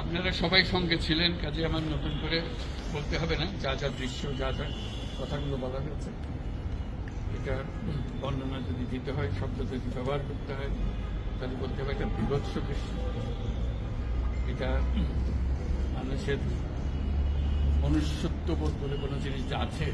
আপনারা সবাই সঙ্গে ছিলেন, কাজে আমার নতুন করে বলতে হবে না, যা যা দৃশ্য, যা যা কথাগুলো বলা হয়েছে। এটা বর্ণনা যদি দিতে হয়, শব্দ যদি ব্যবহার করতে হয়, তাহলে বলতে হবে একটা বিভৎস দৃশ্য। এটা মানুষের মনুষ্যত্ববোধ বলে কোনো জিনিস যা আছে,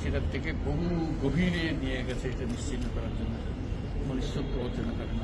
সেটার থেকে বহু গভীরে নিয়ে গেছে, এটা নিশ্চিন্ন করার জন্য মনুষ্যত্ব অর্জন করে না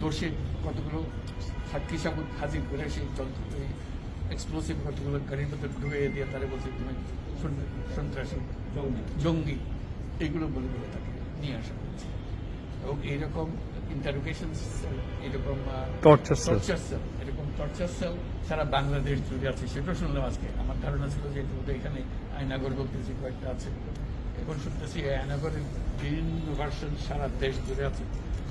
দোষে কতগুলো সাক্ষী সাবুত হাজির করে সেই যন্ত্র এক্সপ্লোসিভ কতগুলো গাড়ির মধ্যে ঢুয়ে দিয়ে তারা বলছে তুমি সন্ত্রাসী জঙ্গি। এইগুলো বলে বলে তাকে নিয়ে আসা হয়েছে। এবং এইরকম ইন্টারোগেশন এরকম টর্চার সেল এরকম টর্চার সেল সারা বাংলাদেশ জুড়ে আছে। সেটাও শুনলাম আজকে। আমার ধারণা ছিল যে এটা এখানে আয়নাগর বলতেছি কয়েকটা আছে। এখন শুনতেছি আয়নাগরের বিভিন্ন ভার্সন সারা দেশ জুড়ে আছে।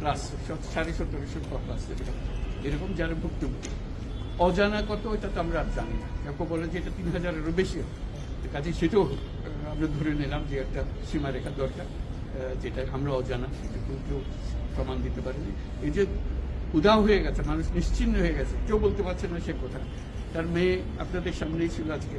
প্লাস এরকম যারা ভুক্তভোগী। অজানা কত তো আমরা জানি না। কেউ বলে যে এটা তিন হাজারেরও বেশি কাজে সেটাও আমরা ধরে নিলাম যে একটা সীমারেখা দরকার যেটা আমরা অজানা, সেটা কেউ প্রমাণ দিতে পারেনি। এই যে উদাও হয়ে গেছে, মানুষ নিশ্চিন্ন হয়ে গেছে, কেউ বলতে পারছে না সে কোথায় তার মেয়ে আপনাদের সামনেই ছিল আজকে।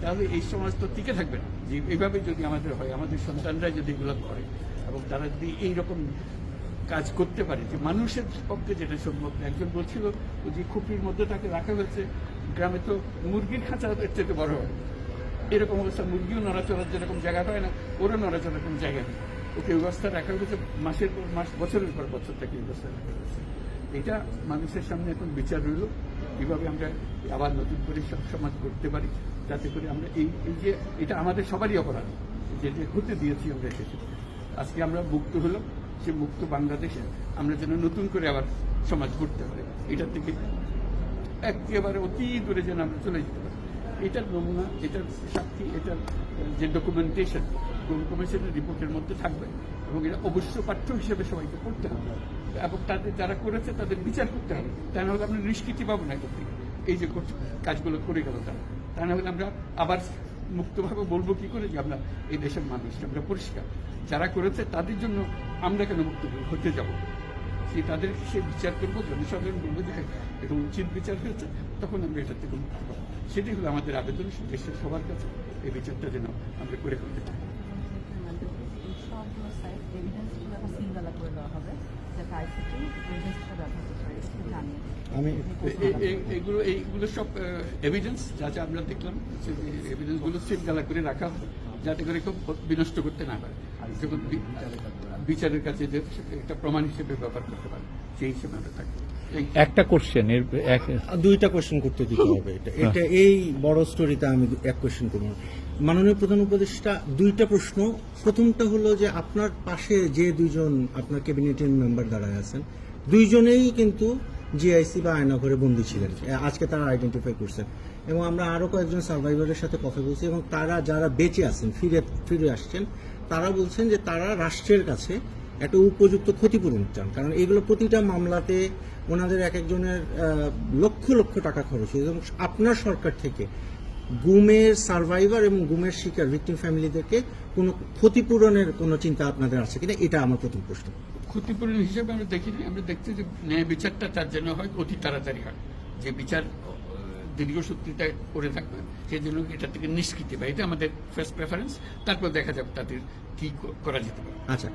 তাহলে এই সমাজ তো টিকে থাকবে না। যে এইভাবে যদি আমাদের হয়, আমাদের সন্তানরা যদি এগুলো করে, এবং তারা যদি এইরকম কাজ করতে পারে, যে মানুষের পক্ষে যেটা সম্ভব। একজন বলছিল যে খুপির মধ্যে তাকে রাখা হয়েছে, গ্রামে তো মুরগির খাঁচা থেকে বড় হয় এরকম অবস্থা, মুরগিও নড়াচড়ার যেরকম জায়গা পায় না, ওরও নড়াচড়ার কোনো জায়গা নেই। ওকে এই অবস্থা রাখা হয়েছে, মাসের পর মাস, বছরের পর বছর থেকে এই অবস্থা রাখা হয়েছে। এটা মানুষের সামনে এখন বিচার রইল কীভাবে আমরা আবার নতুন করে সব সমাজ করতে পারি। যাতে করে আমরা এই এই যে এটা আমাদের সবারই অপরাধ, যে যে হতে দিয়েছি আমরা এসেছি। আজকে আমরা মুক্ত হলাম, সে মুক্ত বাংলাদেশে আমরা যেন নতুন করে আবার সমাজ গড়তে পারি। এটা থেকে একেবারে অতি দূরে যেন আমরা চলে যেতে পারি। এটার নমুনা, এটার সাক্ষী, এটার, যে ডকুমেন্টেশন কমিশনের রিপোর্টের মধ্যে থাকবে এবং এটা অবশ্য পাঠ্য হিসেবে সবাইকে পড়তে হবে। এবং তাদের, যারা করেছে তাদের বিচার করতে হবে। তা না হলে আমরা নিষ্কৃতি পাবো না এটা থেকে। এই যে কাজগুলো করে গেল তারা। তা না হলে আমরা আবার মুক্তভাবে বলব কি করে যে আমরা এই দেশের মানুষ আমরা পরিষ্কার। যারা করেছে তাদের জন্য আমরা কেন মুক্ত হতে যাব? সে তাদের সে বিচার করব জনসাধারণ বলব যে হ্যাঁ, এটা উচিত বিচার হয়েছে তখন আমরা এটার থেকে মুক্ত পাবো সেটাই হলো আমাদের আবেদন দেশের সবার কাছে এই বিচারটা যেন আমরা করে ফেলতে চাই আমি এগুলো এইগুলো সব এভিডেন্স যা যা আমরা দেখলাম এভিডেন্সগুলো সিম করে রাখা যাতে করে কেউ বিনষ্ট করতে না পারে। বিচারের কাছে যে একটা প্রমাণ হিসেবে ব্যবহার করতে পারে, সেই হিসেবে আমরা থাকি। একটা কোশ্চেন এর দুইটা কোশ্চেন করতে দিতে হবে এটা। এটা এই বড় স্টোরিতে আমি এক কোশ্চেন করব। মাননীয় প্রধান উপদেষ্টা দুইটা প্রশ্ন। প্রথমটা হলো যে আপনার পাশে যে দুইজন আপনার ক্যাবিনেটের মেম্বার দাঁড়ায় আছেন দুইজনেই কিন্তু জিআইসি বা আয়নাঘরে বন্দী ছিলেন। আজকে তারা আইডেন্টিফাই করছেন এবং আমরা আরও কয়েকজন সার্ভাইভারের সাথে কথা বলছি এবং তারা যারা বেঁচে আছেন ফিরে ফিরে আসছেন তারা বলছেন যে তারা রাষ্ট্রের কাছে একটা উপযুক্ত ক্ষতিপূরণ চান। কারণ এগুলো প্রতিটা মামলাতে ওনাদের এক একজনের লক্ষ লক্ষ টাকা খরচ হয়েছে। এবং আপনার সরকার থেকে গুমের সার্ভাইভার এবং গুমের শিকার ভিক্টিম ফ্যামিলিদেরকে কোনো ক্ষতিপূরণের কোনো চিন্তা আপনাদের আছে কিনা? এটা আমার প্রথম প্রশ্ন। ক্ষতিপূরণ হিসেবে আমরা দেখিনি। আমরা দেখছি যে ন্যায় বিচারটা তার জন্য হয়, অতি তাড়াতাড়ি হয়। যে বিচার দীর্ঘসূত্রিতা করে থাকবে। সেই জন্য এটা থেকে নিষ্কৃতি পায়। এটা আমাদের ফার্স্ট প্রেফারেন্স তারপর দেখা যাবে তাদের কি করা যেতে পারে। আচ্ছা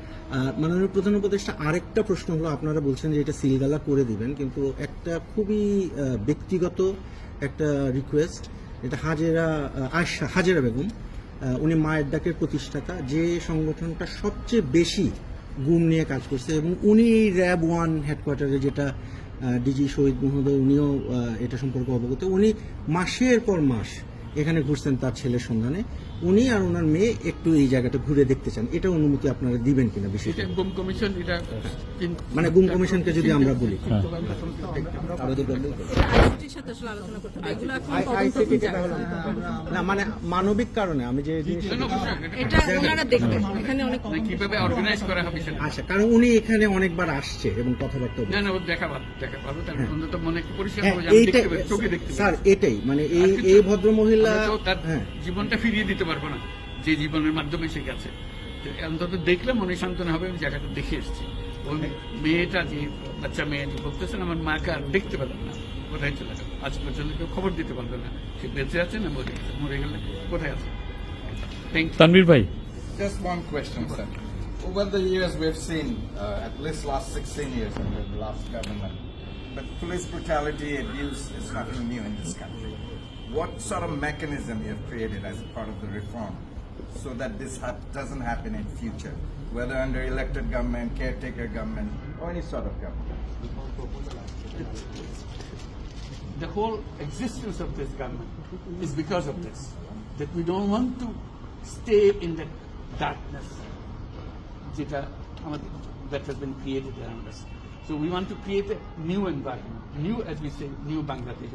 মাননীয় প্রধান উপদেষ্টা, আরেকটা প্রশ্ন হলো, আপনারা বলছেন যে এটা সিলগালা করে দিবেন, কিন্তু একটা খুবই ব্যক্তিগত একটা রিকোয়েস্ট এটা হাজেরা আয়শা, হাজেরা বেগম উনি মায়ের ডাকের প্রতিষ্ঠাতা, যে সংগঠনটা সবচেয়ে বেশি গুম নিয়ে কাজ করছে এবং উনি র্যাব ওয়ান হেডকোয়ার্টারে যেটা ডিজি শহীদ মহোদয়, উনিও এটা সম্পর্কে অবগত। উনি মাসের পর মাস এখানে ঘুরছেন তার ছেলের সন্ধানে। উনি আর ওনার মেয়ে একটু এই জায়গাটা ঘুরে দেখতে চান। এটা অনুমতি আপনারা দিবেন কিনা বিশেষ গুম কমিশন এটা মানে গুম কমিশনকে যদি আমরা বলি। বিচার। না মানে মানবিক কারণে আমি যে জিনিসটা না, না, অবশ্যই, এটা ওনারা দেখবেন। এখানে অনেক কীভাবে অর্গানাইজ করা হবে সেটা? আচ্ছা কারণ উনি এখানে অনেকবার আসছে এবং কথাবার্তা মনে হ্যাঁ, এটাই মানে এই ভদ্র মহিলা তার হ্যাঁ। জীবনটা ফিরিয়ে দিতে পারব না। যে জীবনের মাধ্যমে সে গেছে। অন্তত দেখলে মনে সান্ত্বনা হবে আমি জায়গাটা দেখে এসেছি। ওই মেয়েটা যে বাচ্চা মেয়ে যে বলতেছেন আমার মাকে আর দেখতে পেলাম না। কোথায় চলে গেল? আজ পর্যন্ত কেউ খবর দিতে পারল না। সে বেঁচে আছে না মরে গেছে? মরে গেলে কোথায় আছে? থ্যাংক তানভীর ভাই। Just one question, sir. Over the years, we've seen, uh, at least last 16 years under the last government, but police brutality abuse is nothing new in this country. What sort of mechanism you have created as a part of the reform so that this hap- doesn't happen in future, whether under elected government, caretaker government, or any sort of government? the whole existence of this government is because of this. That we don't want to stay in that darkness যেটা আমাদের that has been created around us. So we want to create a new environment, new as we say, new Bangladesh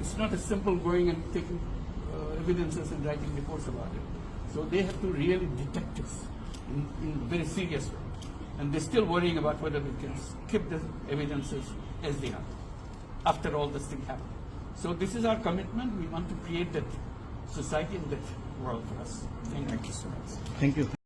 it's not as simple going and taking uh, evidences and writing reports about it. So they have to really detect us in, in a very serious way. And they're still worrying about whether we can keep the evidences as they are after all this thing happened. So this is our commitment. We want to create that society and that world for us. Thank, Thank you. you so much. Thank you.